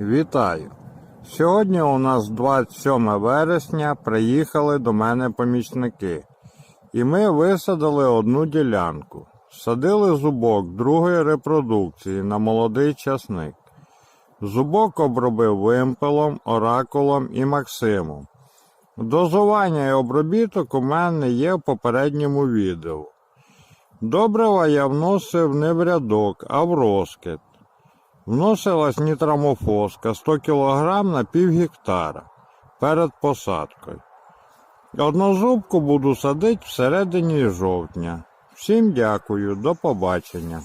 Вітаю! Сьогодні у нас 27 вересня приїхали до мене помічники. І ми висадили одну ділянку. Садили зубок другої репродукції на молодий часник. Зубок обробив вимпелом, оракулом і максимом. Дозування і обробіток у мене є в попередньому відео. Добрива я вносив не в рядок, а в розкид. Вносилась нітрамофоска 100 кг на пів гектара перед посадкою. Однозубку буду садити всередині жовтня. Всім дякую, до побачення.